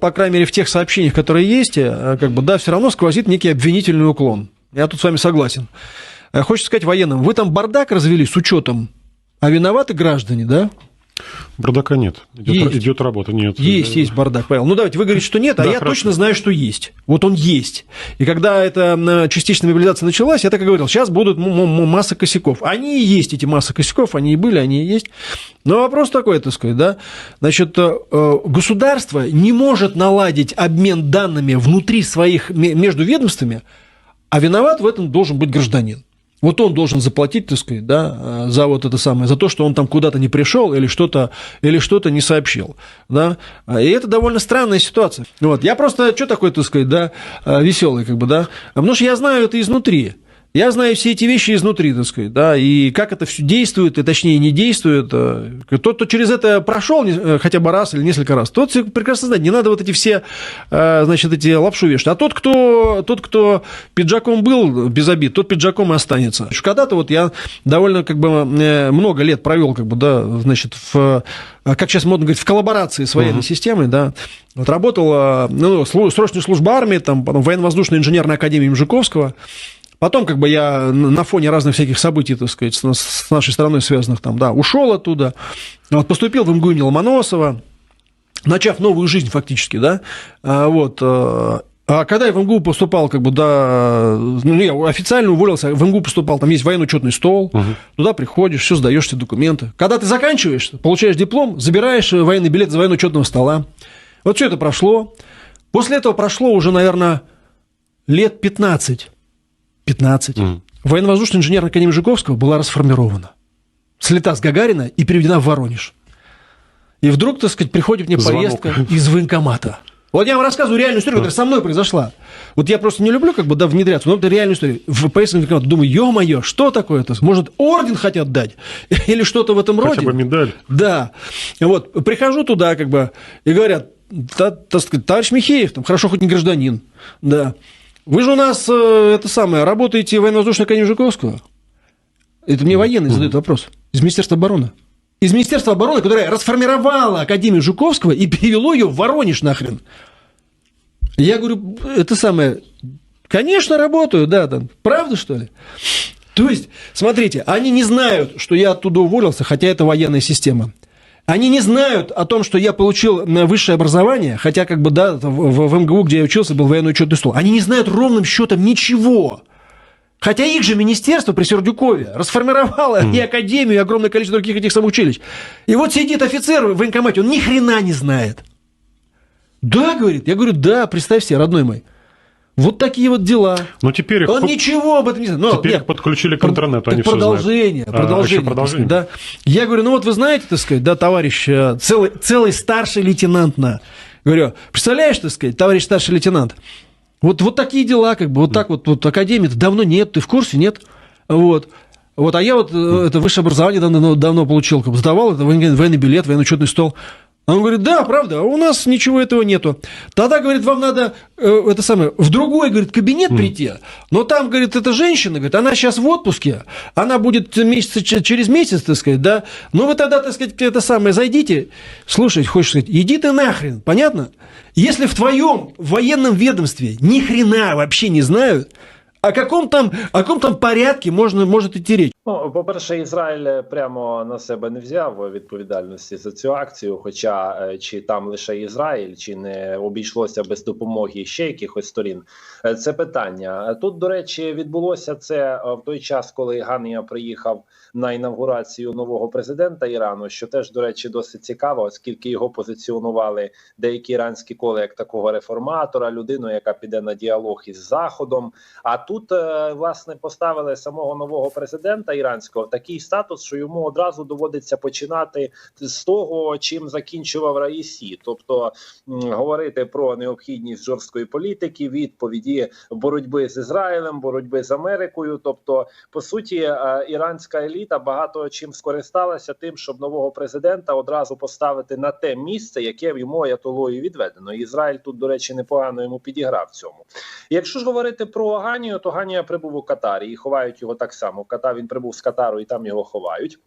По крайней мере, в тех сообщениях, которые есть, э, как бы, да, все равно сквозит некий обвинительный уклон. Я тут с вами согласен. Э, Хочется сказать военным, вы там бардак развели с учетом, а виноваты граждане, да? Бардака нет. Идет, Есть. идет работа, нет. Есть, есть бардак, Павел. Ну, давайте, вы говорите, что нет, а Да, я хорошо. точно знаю, что есть. Вот он есть. И когда эта частичная мобилизация началась, я так и говорил, сейчас будут масса косяков. Они и есть, эти масса косяков, они и были, они и есть. Но вопрос такой, так сказать, да, значит, э, э, государство не может наладить обмен данными внутри своих, ме- между ведомствами, а виноват в этом должен быть гражданин. Вот он должен заплатить, так сказать, да, э, за вот это самое, за то, что он там куда-то не пришел или что-то, или что-то не сообщил, да. И это довольно странная ситуация. Вот. Я просто, что такой, так сказать, да, веселый, как бы, да, потому что я знаю это изнутри. Я знаю все эти вещи изнутри, так сказать, да, и как это все действует, и точнее не действует. э, Тот, кто через это прошел хотя бы раз или несколько раз, тот всё прекрасно знает, не надо вот эти все, э, значит, эти лапшу вешать. А тот, кто, тот, кто пиджаком был без обид, тот пиджаком и останется. Когда-то вот я довольно как бы э, много лет провел, как бы, да, значит, в, э, как сейчас модно говорить, в коллаборации с военной системой, да, вот работал, э, ну, срочная служба армии, там, потом военно-воздушная инженерная академия Мжиковского, Потом, как бы я на фоне разных всяких событий, так сказать, с нашей страной связанных там, да, ушел оттуда, вот, поступил в МГУ имени Ломоносова, начав новую жизнь фактически, да, А, вот, э, а когда я в МГУ поступал, как бы, да, ну, я официально уволился, в МГУ поступал, там есть военно-учетный стол, туда приходишь, все сдаешь все документы. Когда ты заканчиваешь, получаешь диплом, забираешь военный билет за военно-учетного стола. Вот все это прошло. После этого прошло уже, наверное, лет 15. 15. Мгм. Военно-воздушная инженерная академия Жуковского была расформирована. Слета с Гагарина и переведена в Воронеж. И вдруг, так сказать, приходит мне Звонок. повестка из военкомата. Вот я вам рассказываю реальную историю, которая со мной произошла. Вот я просто не люблю как бы да, внедряться, но это реальная история. В поездке военкомат думаю, ё-моё, что такое это? Может, орден хотят дать? Или что-то в этом роде? Хотя бы медаль. Да. Вот, прихожу туда, как бы, и говорят, «Та- так сказать, товарищ Михеев, там, хорошо, хоть не гражданин, да. Вы же у нас, э, это самое, работаете военно-воздушной академии Жуковского? Это мне военный задает вопрос. Из Министерства обороны. Из Министерства обороны, которое расформировало Академию Жуковского и перевело ее в Воронеж нахрен. Я говорю, это самое, конечно, работаю, да, там, правда, что ли? То есть, смотрите, они не знают, что я оттуда уволился, хотя это военная система. Они не знают о том, что я получил э, высшее образование, хотя как бы, да, в, в- МГУ, где я учился, был военный учетный стол. Они не знают ровным счетом ничего. Хотя их же министерство при Сердюкове расформировало и академию, и огромное количество других этих самых училищ. И вот сидит офицер в военкомате, он ни хрена не знает. Да, говорит. Я говорю, да, представь себе, родной мой. Вот такие вот дела. Но теперь их, Он под- ничего об этом не знает. Но, теперь нет, их подключили к Про- интернету, так они все продолжение, знают. А, продолжение, продолжение. да. Я говорю, ну вот вы знаете, так сказать, да, товарищ, э, целый, целый старший лейтенант на. Говорю, представляешь, так сказать, товарищ старший лейтенант, вот, вот такие дела, как бы, вот так вот, вот академии давно нет, ты в курсе, нет? Вот. Вот, а я вот э, это высшее образование давно, давно получил, как бы, сдавал, это военный билет, военно-учетный стол. А он говорит, да, правда, а у нас ничего этого нету. Тогда, говорит, вам надо э, это самое, в другой, говорит, кабинет прийти, но там, говорит, эта женщина, говорит, она сейчас в отпуске, она будет месяца, через месяц, так сказать, да, ну вы тогда, так сказать, это самое, зайдите, слушай, хочешь сказать, иди ты нахрен, понятно? Если в твоем военном ведомстве ни хрена вообще не знают, о каком там, о каком там порядке можно, может идти речь? Ну, по-перше, Ізраїль прямо на себе не взяв відповідальності за цю акцію. Хоча е, чи там лише Ізраїль, чи не обійшлося без допомоги ще якихось сторін, Е, це питання. Тут, до речі, відбулося це е, в той час, коли Ганія приїхав на інавгурацію нового президента Ірану, що теж, до речі, досить цікаво, оскільки його позиціонували деякі іранські коли як такого реформатора, людину, яка піде на діалог із Заходом. А тут е, власне поставили самого нового президента іранського в такий статус, що йому одразу доводиться починати з того, чим закінчував Раїсі, тобто говорити про необхідність жорсткої політики, відповіді боротьби з Ізраїлем, боротьби з Америкою. Тобто, по суті, е, іранська еліта багато чим скористалася тим, щоб нового президента одразу поставити на те місце, яке йому аятолою відведено. Ізраїль тут, до речі, непогано йому підіграв цьому. Якщо ж говорити про Ганію, то Ганія прибув у Катарі і ховають його так само. В він прибув з Катару і там його ховають.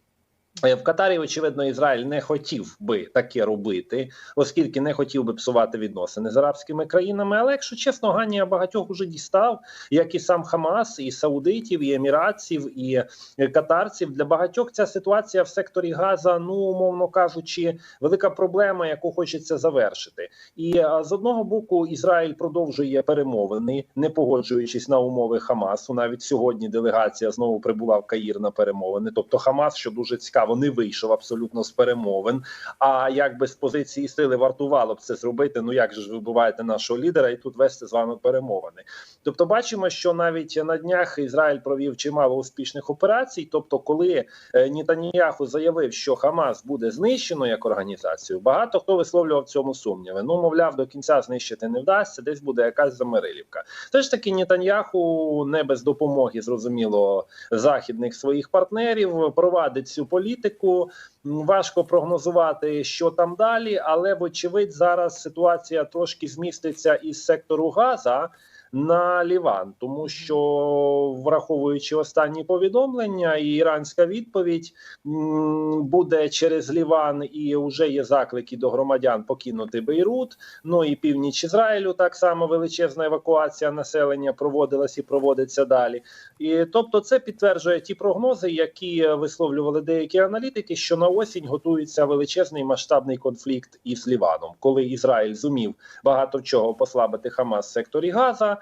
Е, В Катарі, очевидно, Ізраїль не хотів би таке робити, оскільки не хотів би псувати відносини з арабськими країнами. Але якщо чесно, Ганія багатьох уже дістав, як і сам Хамас, і саудитів, і еміратців, і е, катарців. Для багатьох ця ситуація в секторі Газа, ну умовно кажучи, велика проблема, яку хочеться завершити. І з одного боку, Ізраїль продовжує перемовини, не погоджуючись на умови Хамасу. Навіть сьогодні делегація знову прибула в Каїр на перемовини. Тобто, Хамас, що дуже цікаво, не вийшов абсолютно з перемовин. А якби з позиції сили вартувало б це зробити. Ну як же ж ви буваєте нашого лідера, і тут вести з вами перемовини. Тобто, бачимо, що навіть на днях Ізраїль провів чимало успішних операцій. Тобто, коли е, Нітаніяху заявив, що Хамас буде знищено як організацію, багато хто висловлював цьому сумніви. Ну, мовляв, до кінця знищити не вдасться, десь буде якась замирилівка. Все ж таки, Нітаньяху не без допомоги, зрозуміло, західних своїх партнерів провадить цю політику. М, Важко прогнозувати, що там далі, але вочевидь зараз ситуація трошки зміститься із сектору Газа на Ліван, тому що враховуючи останні повідомлення, і іранська відповідь буде через Ліван, і вже є заклики до громадян покинути Бейрут. Ну і північ Ізраїлю так само величезна евакуація населення проводилась і проводиться далі. І тобто, це підтверджує ті прогнози, які висловлювали деякі аналітики, що на осінь готується величезний масштабний конфлікт із Ліваном, коли Ізраїль зумів багато чого послабити Хамас в секторі Газа.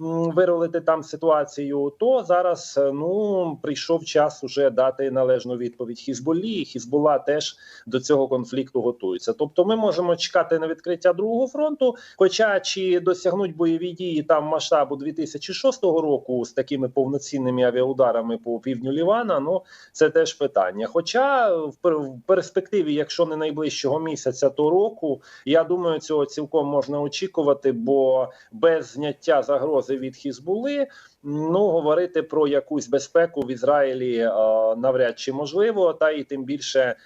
Виролити там ситуацію, то зараз е, ну прийшов час уже дати належну відповідь Хізболі. і Хізбола теж до цього конфлікту готується. Тобто, ми можемо чекати на відкриття другого фронту. Хоча чи досягнуть бойові дії там масштабу 2006 року з такими повноцінними авіаударами по півдню Лівана, ну це теж питання. Хоча в пер- перспективі, якщо не найближчого місяця, то року, я думаю, цього цілком можна очікувати, бо без зняття загрози від Хізбули. Ну, говорити про якусь безпеку в Ізраїлі е, навряд чи можливо, та і тим більше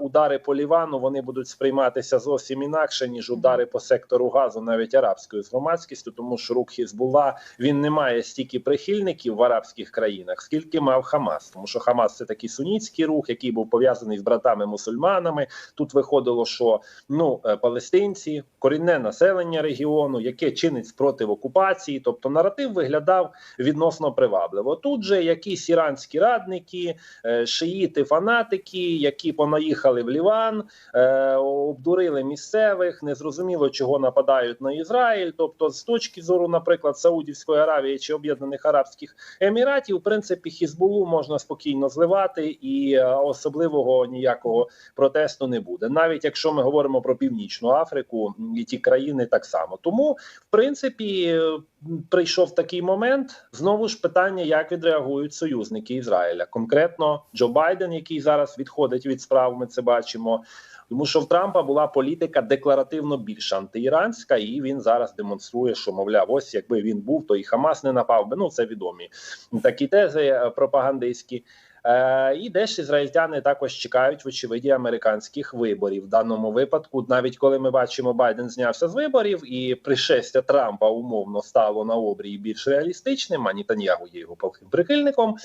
удари по Лівану вони будуть сприйматися зовсім інакше ніж удари по сектору газу, навіть арабською з громадськістю, тому що рух Хізбула він не має стільки прихильників в арабських країнах, скільки мав Хамас, тому що Хамас це такий сунітський рух, який був пов'язаний з братами мусульманами. Тут виходило, що ну е, палестинці, корінне населення регіону, яке чинить спротив окупації, тобто наратив виглядав відносно привабливо. Тут же якісь іранські радники, е, шиїти, фанатики, які понаїхали в Ліван, е, обдурили місцевих, незрозуміло чого нападають на Ізраїль. Тобто, з точки зору, наприклад, Саудівської Аравії чи Об'єднаних Арабських Еміратів, в принципі, Хізбулу можна спокійно зливати, і е, особливого ніякого протесту не буде, навіть якщо ми говоримо про північну Африку і ті країни так само. Тому, в принципі, е, прийшов такий момент. Знову ж питання, як відреагують союзники Ізраїля, конкретно Джо Байден, який зараз відходить від справ, ми це бачимо. Тому що в Трампа була політика декларативно більш антиіранська, і він зараз демонструє, що мовляв, ось якби він був, то і Хамас не напав би. Ну це відомі такі тези е, пропагандистські. Е, і деж ізраїльтяни також чекають, вочевиді, американських виборів. В даному випадку, навіть коли ми бачимо, Байден знявся з виборів, і пришестя Трампа умовно стало на обрії більш реалістичним. А Нітаньягу є його палким прихильником.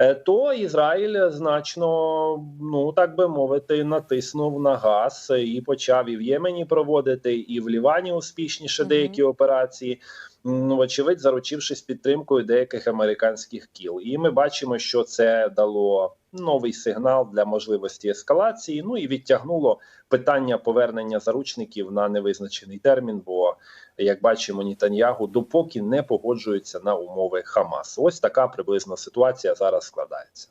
е, То Ізраїль значно, ну так би мовити, натиснув на газ і почав і в Ємені проводити, і в Лівані успішніше деякі операції ну, вочевидь, заручившись підтримкою деяких американських кіл. І ми бачимо, що це дало новий сигнал для можливості ескалації. Ну і відтягнуло питання повернення заручників на невизначений термін. Бо, як бачимо, Нітаньягу допоки не погоджується на умови Хамасу. Ось така приблизно ситуація зараз складається.